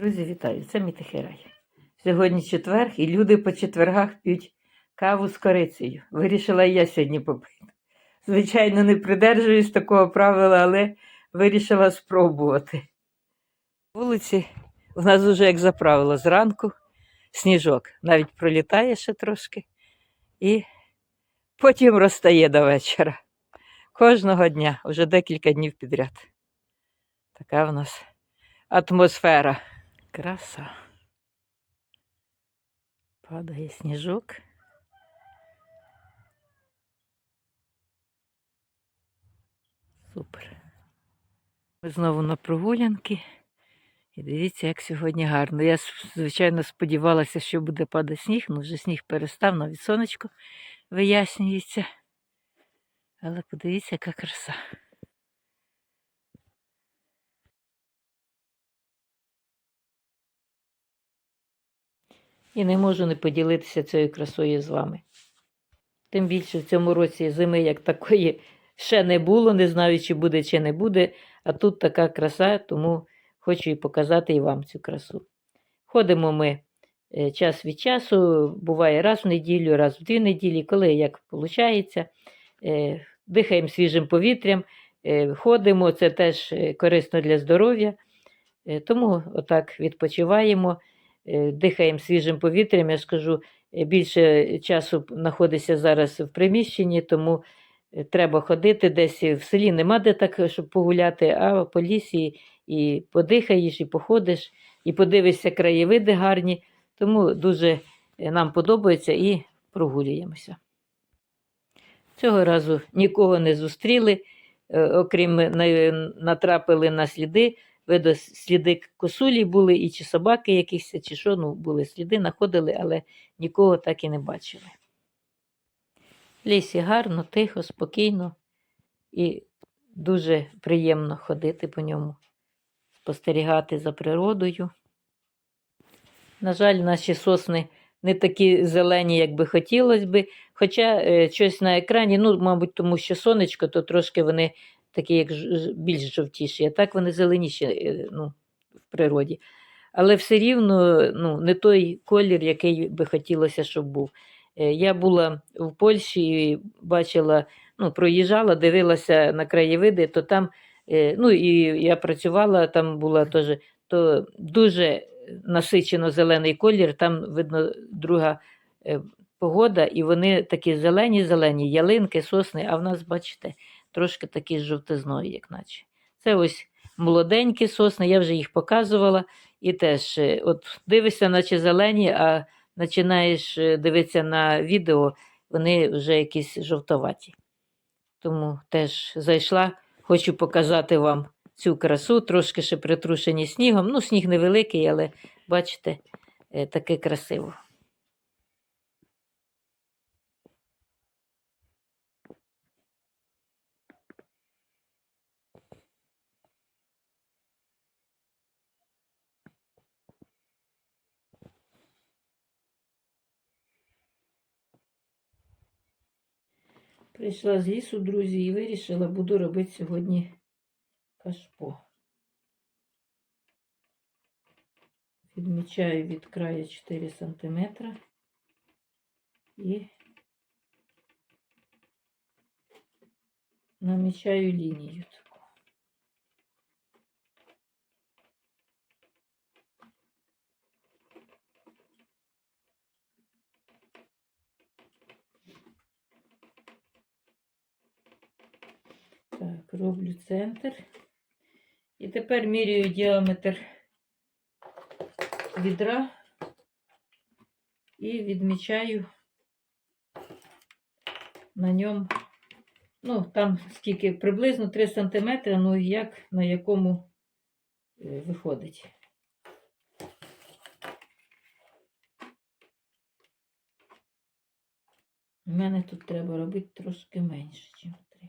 Друзі, вітаю! Це мій тихий. Сьогодні четверг, і люди по четвергах п'ють каву з корицею. Вирішила я сьогодні попити. Звичайно, не придержуюсь такого правила, але вирішила спробувати. Вулиці у нас вже як заправило зранку сніжок. Навіть пролітає ще трошки і потім розтає до вечора. Кожного дня, вже декілька днів підряд. Така в нас атмосфера. Краса. Падає сніжок. Супер. Ми знову на прогулянки. І дивіться, як сьогодні гарно. Я, звичайно, сподівалася, що буде падати сніг, але вже сніг перестав, навіть сонечко вияснюється. Але подивіться, яка краса. І не можу не поділитися цією красою з вами. Тим більше в цьому році зими як такої ще не було, не знаю, чи буде, чи не буде. А тут така краса, тому хочу і показати і вам цю красу. Ходимо ми е, час від часу, буває раз в неділю, раз в дві неділі, коли як виходить. Дихаємо свіжим повітрям, е, ходимо, це теж е, корисно для здоров'я. Е, Тому отак відпочиваємо, е, дихаємо свіжим повітрям. Я ж кажу, е, більше часу знаходиться зараз в приміщенні, тому е, треба ходити десь в селі. Нема де так, е, щоб погуляти, а по лісі і подихаєш, і походиш, і подивишся краєвиди гарні. Тому дуже е, нам подобається і прогулюємося. Цього разу нікого не зустріли, е, окрім е, натрапили на сліди. Видно, сліди косулі були, і чи собаки якісь, чи що, ну, були сліди, знаходили, але нікого так і не бачили. В лісі гарно, тихо, спокійно і дуже приємно ходити по ньому, спостерігати за природою. На жаль, наші сосни не такі зелені, як би хотілося би. Хоча е, щось на екрані, ну, мабуть, тому що сонечко, то трошки вони такі, як більш жовтіші, а так вони зеленіші е, ну, в природі. Але все рівно ну, не той колір, який би хотілося, щоб був. Е, Я була в Польщі і бачила, ну, проїжджала, дивилася на краєвиди, то там, е, ну і я працювала, там була теж, то дуже насичено зелений колір, там видно друга погода, і вони такі зелені-зелені, ялинки, сосни, а в нас, бачите, трошки такі з жовтизною, як наче. Це ось молоденькі сосни, я вже їх показувала. І теж, е, от дивишся, наче зелені, а починаєш е, дивитися на відео, вони вже якісь жовтоваті. Тому теж зайшла, хочу показати вам цю красу, трошки ще притрушені снігом. Ну, сніг невеликий, але бачите, е, таке красиво. Прийшла з лісу, друзі, і вирішила, буду робити сьогодні кашпо. Відмічаю від краю 4 см і намічаю лінію таку. Так, роблю центр. І тепер міряю діаметр відра і відмічаю на ньому, ну, там скільки, приблизно 3 см, ну як на якому е, виходить. У мене тут треба робити трошки менше, ніж 3.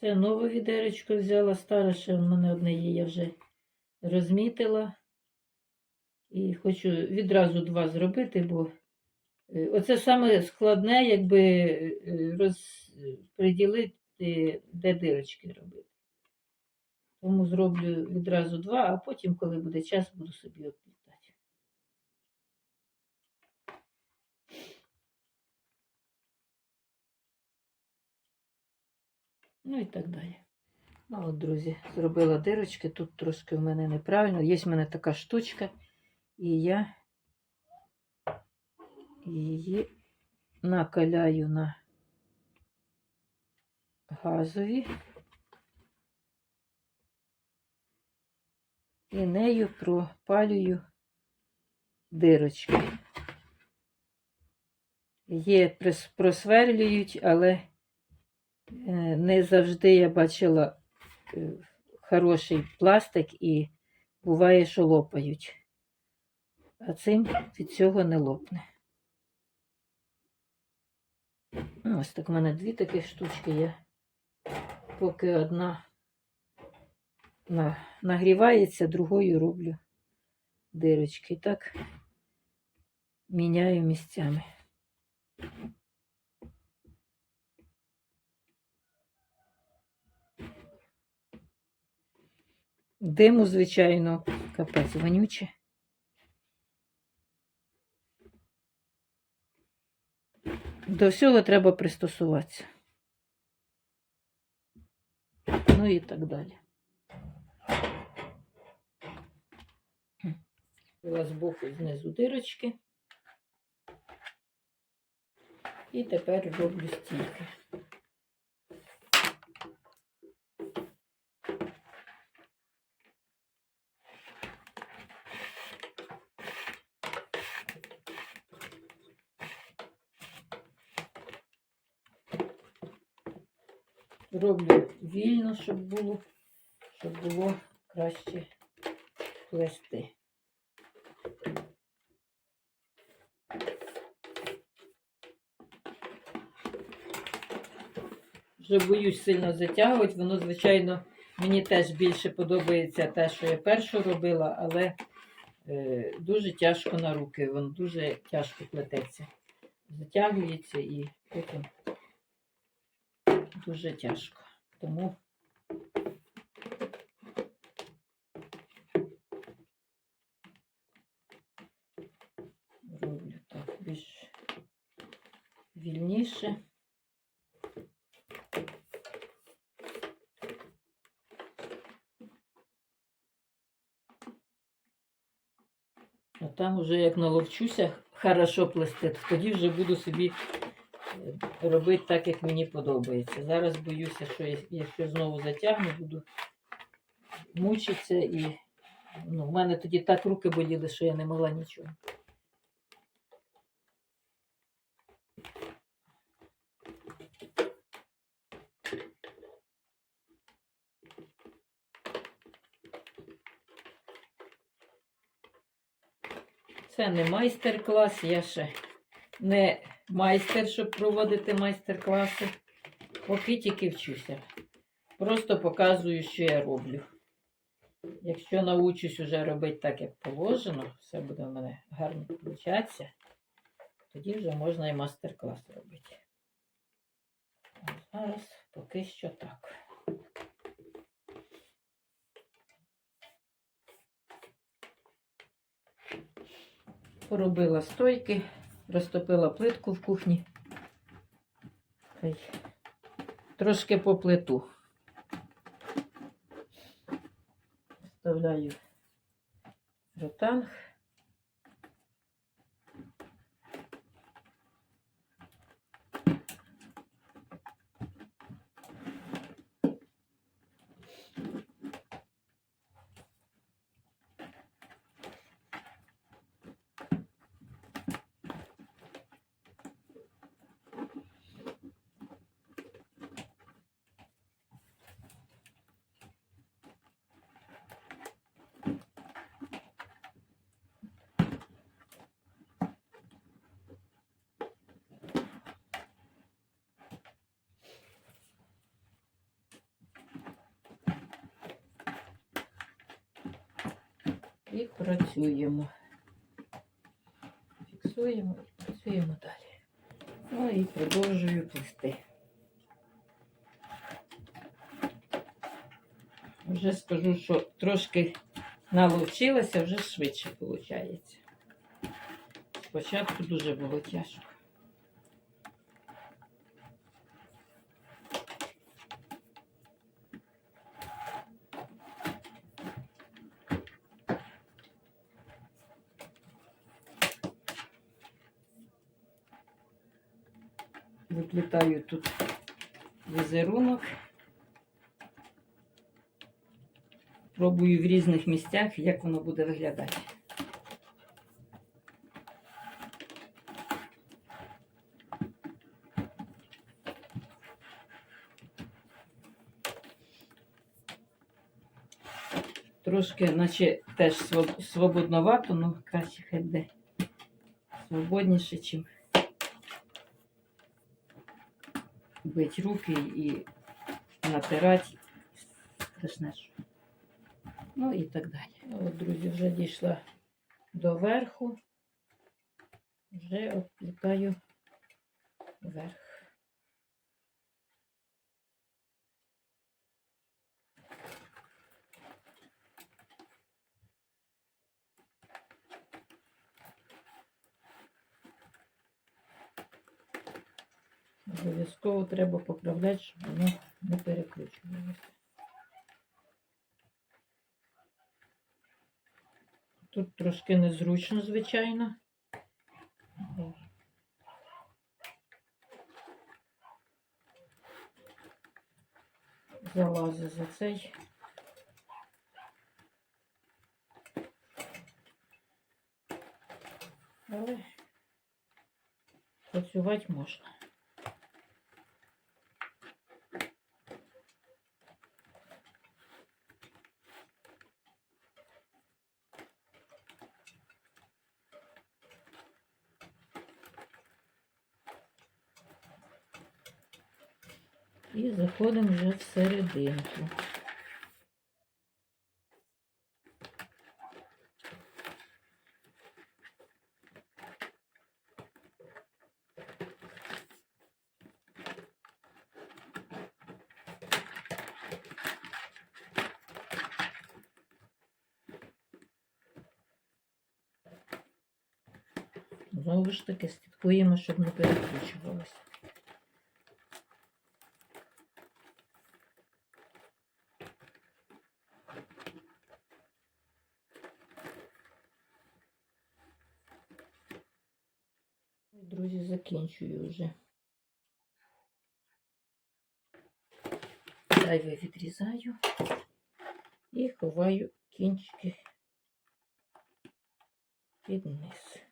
Це нове відеречко взяла, старе ще в мене одне є, я вже розмітила. І хочу відразу два зробити, бо е, оце саме складне, якби е, розподілити, де дирочки робити. Тому зроблю відразу два, а потім, коли буде час, буду собі Ну і так далі. Ну от, друзі, зробила дирочки. Тут трошки в мене неправильно. Є в мене така штучка, і я її накаляю на газові. І нею пропалюю дирочки. Є просверлюють, але не завжди я бачила е, хороший пластик і буває, що лопають. А цим від цього не лопне. Ну, Ось так в мене дві такі штучки є. Поки одна нагрівається, другою роблю дирочки. Так міняю місцями. Диму, звичайно, капець вонюче. До всього треба пристосуватися. Ну і так далі. Була збоку і знизу дирочки. І тепер роблю стійки. Роблю вільно, щоб було, щоб було краще плести. Вже боюсь сильно затягувати. Воно, звичайно, мені теж більше подобається те, що я першу робила, але е, дуже тяжко на руки, воно дуже тяжко плететься. Затягується і потім дуже тяжко. Тому роблю так більш вільніше. А там уже як наловчуся хорошо плести, тоді вже буду собі робити так, як мені подобається. Зараз боюся, що якщо знову затягну, буду мучитися і ну, в мене тоді так руки боліли, що я не могла нічого. Це не майстер-клас, я ще не майстер, щоб проводити майстер-класи. Поки тільки вчуся. Просто показую, що я роблю. Якщо научусь уже робити так, як положено, все буде в мене гарно получатися, тоді вже можна і майстер-клас робити. А зараз поки що так. Поробила стойки, розтопила плитку в кухні. Трошки по плиту. Вставляю ротанг. І працюємо. Фіксуємо і працюємо далі. Ну і продовжую плести. Вже скажу, що трошки наловчилася, вже швидше виходить. Спочатку дуже було тяжко. Виплітаю тут візерунок. Пробую в різних місцях, як воно буде виглядати. Трошки, наче теж свободновато, ну краще хай буде свободніше, чим бить руки і натирати. Страшне. Ну і так далі. От, друзі, вже дійшла до верху. Вже обплітаю верх. Обов'язково треба поправляти, щоб воно не перекручувалося. Тут трошки незручно, звичайно. Залазить за цей. Але працювати можна. І заходимо вже всерединку. Знову ж таки слідкуємо, щоб не перекручувалося. Друзі, закінчую вже. Зайве відрізаю і ховаю кінчики під низ.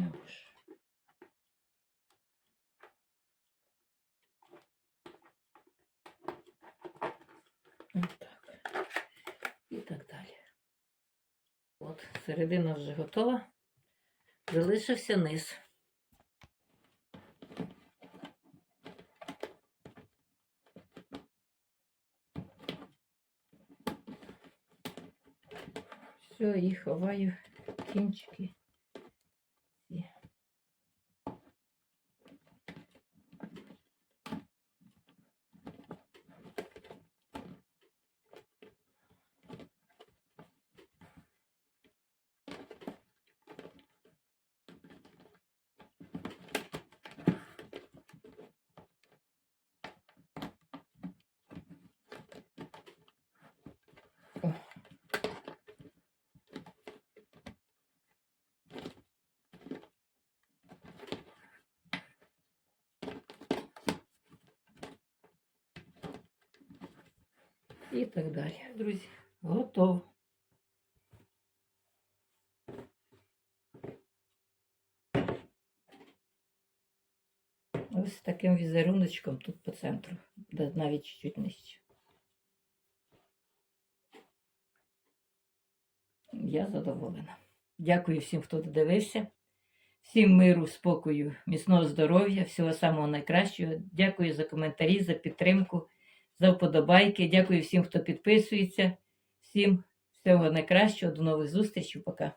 Ну ж. Отак. І так далі. От, середина вже готова. Залишився низ. Все, і ховаю кінчики. І так далі. Друзі, готово. Ось таким візеруночком тут по центру, де навіть чуть-чуть нижче. Я задоволена. Дякую всім, хто додивився. Всім миру, спокою, міцного здоров'я, всього самого найкращого. Дякую за коментарі, за підтримку, за вподобайки. Дякую всім, хто підписується. Всім всього найкращого. До нових зустрічей. Пока.